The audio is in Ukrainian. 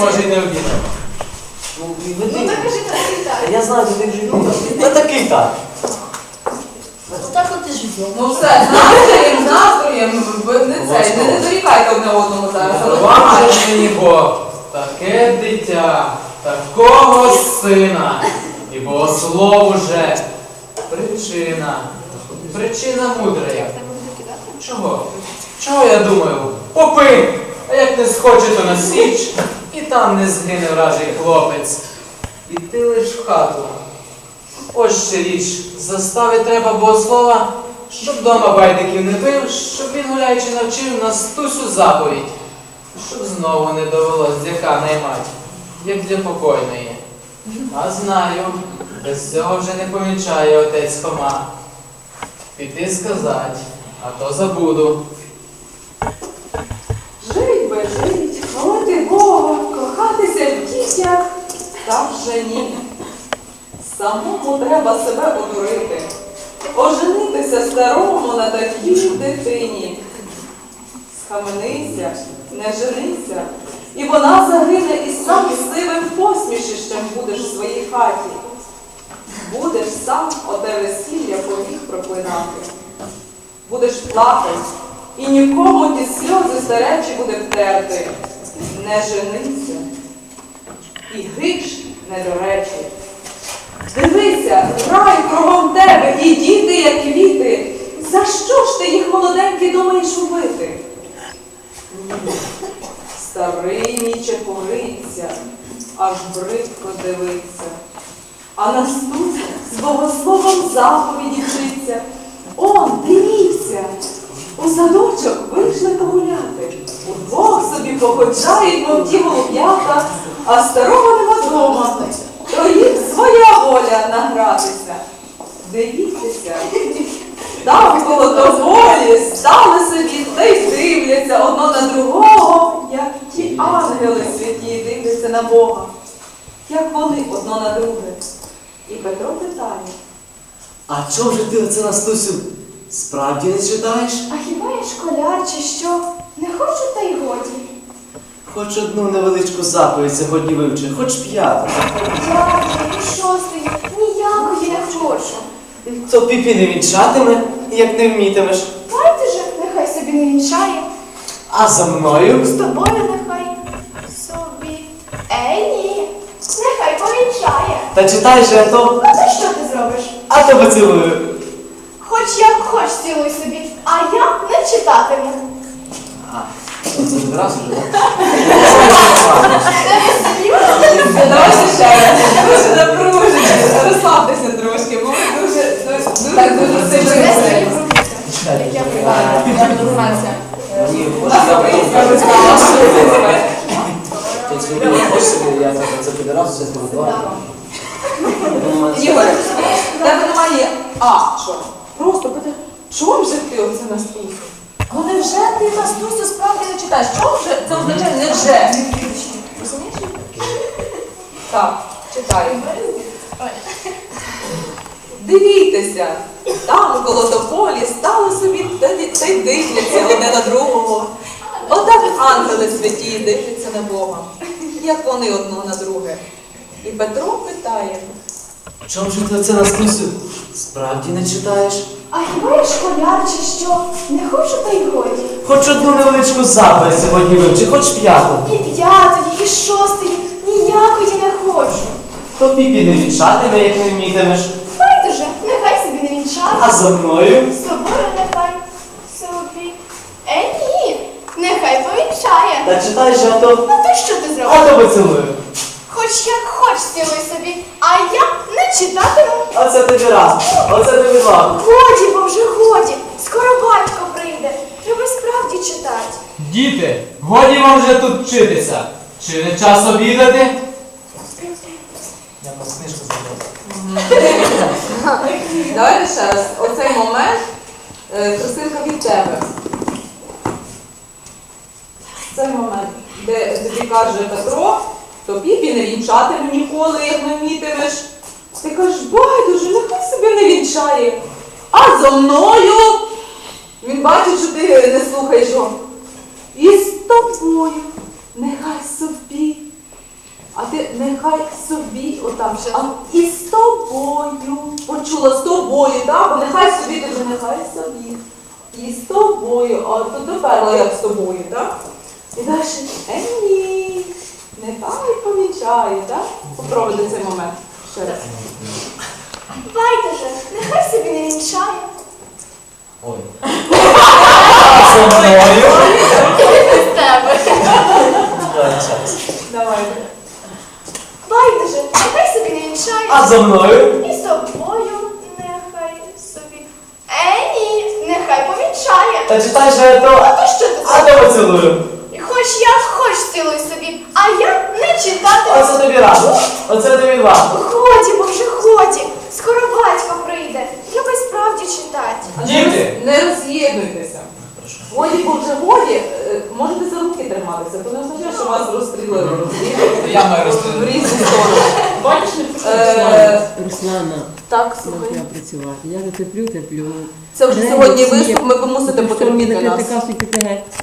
може й не обідав. Ну, і Ну так кажи такий так. Я знаю, де ти живеш. Та такий так. Отак от і живемо. Ну все, з настроєм, з настроєм, ви не це, не, не дорікайте одне одному зараз. але Вам же ж мені Бог, таке дитя, такого сина, і богослов уже. Причина, причина мудрая. Чого? Чого я думаю? Попи! А як не схоче, то на січ, і там не згине вражий хлопець. І ти лиш в хату. Ось ще річ, застави треба богослова, щоб дома байдиків не бив, щоб він гуляючи навчив нас тусю заповідь, щоб знову не довелось дяка наймать, як для покойної. А знаю, без цього вже не помічає отець Хома. Піти сказать, а то забуду. Та вже ні. Самому треба себе одурити, оженитися старому на такій дитині. Схаменися, не женися, і вона загине, і сам сивим посмішищем будеш в своїй хаті. Будеш сам оте весілля повік проклинати. Будеш плакати, і нікому ті сльози старечі буде втерти. Не женися, і гріш не до речі. Дивися, рай кругом тебе, і діти, як квіти. За що ж ти їх молоденькі думаєш убити? Старий мій чепуриться, аж бридко дивиться. А Настуся з богословом заповіді вчиться. Он, дивіться, у садочок вийшли погуляти. Удвох собі походжають, мов ті голуб'ята, а старого нема дома. То їм своя воля награтися. Дивіться, там коло доволі стали собі та й дивляться одно на другого, як ті ангели святі дивляться на Бога, як вони одно на друге. І Петро питає. А чого ж ти оце Настусю? Справді не читаєш? А хіба я школяр чи що? Не хочу та й годі. Хоч одну невеличку заповідь сьогодні вивчи, хоч п'яту. І шостий, ніякої не хочу. То піпі не вінчатиме, як не вмітимеш. Дайте же, нехай собі не вінчає. А за мною З тобою нехай собі. Ей, ні, нехай повінчає. та читай же, а то, А ти що ти зробиш? а тебе цілую. Хоч як хоч цілуй собі, а я не читатиму. А, раз уже. Давайте ще раз. Дуже напружені. Розслабтеся трошки, бо ви дуже, сильно. Я це підразу все зробила. Ігор, в тебе немає А, що? Просто питай, чому же ти оце наступив? Ну невже ти Настусю справді не читаєш? Чому вже це означає невже? Розумієш? Так, читаю. Дивіться, там коло тополі стали собі та й- дивляться одне на другого. Отак ангели святі дивляться на Бога, як вони одно на друге. І Петро питає. Чому ж оце Настусю? Справді не читаєш? А хіба я школяр чи що? Не хочу та й годі. Хоч одну невеличку заповідь сьогодні вивчи, хоч п'яту. І п'ятої, і шостої, ніякої не хочу. То піпі не вінчатиме, як не вмітимеш. Дайте же, нехай собі не вінчає. А за мною? З тобою нехай собі. Е, ні, нехай повінчає. Та читай же, а то, А ти що ти а зробиш? тебе цілую. Хоч як хоч цілуй собі, а я не читатиму. Оце тобі раз, оце тобі два. Годі, бо вже годі. Скоро батько прийде. Треба справді читати. Діти, годі вам вже тут вчитися. Чи не час обідати? Я вас книжку зробив. Давайте ще раз. Оцей момент е, Христинка від тебе. Цей момент, де тобі каже Петро, то піпі не вінчатиме ніколи, як не вмітимеш. Ти кажеш, байдуже, нехай себе не вінчає. А зо мною він бачить, що ти не слухаєш його. І з тобою нехай собі А ти нехай собі отам ще. А і з тобою. Почула з тобою, так? Нехай собі ти вже нехай собі. І з тобою. А тут доперла як з тобою, так? І далі. Е, ні. Нехай так? Попробуйте цей момент. Ще раз. Байдуже, нехай собі не вінчає. Ой. А зо мною? Без тебе. Байдуже, нехай собі не вінчає. А зо мною? І з тобою нехай собі. Е, ні, нехай помічає. Та читай же А то. то що ти? А то поцілую. І Хоч як хоч цілуй собі, а я не читати. Оце тобі раду. Оце тобі два. Годі, бо вже годі. Скоро батько прийде. Треба справді читати. Діти! Не роз'єднуйтеся. Годі, бо вже годі, е, можете за руки триматися, то не означає, що вас розстрілили. Я маю В різні сторони. Бачиш, Е, Руслана, Так, слухай. я працювати. Я не терплю, терплю. Це вже сьогодні виступ, ми мусите потерпіти нас.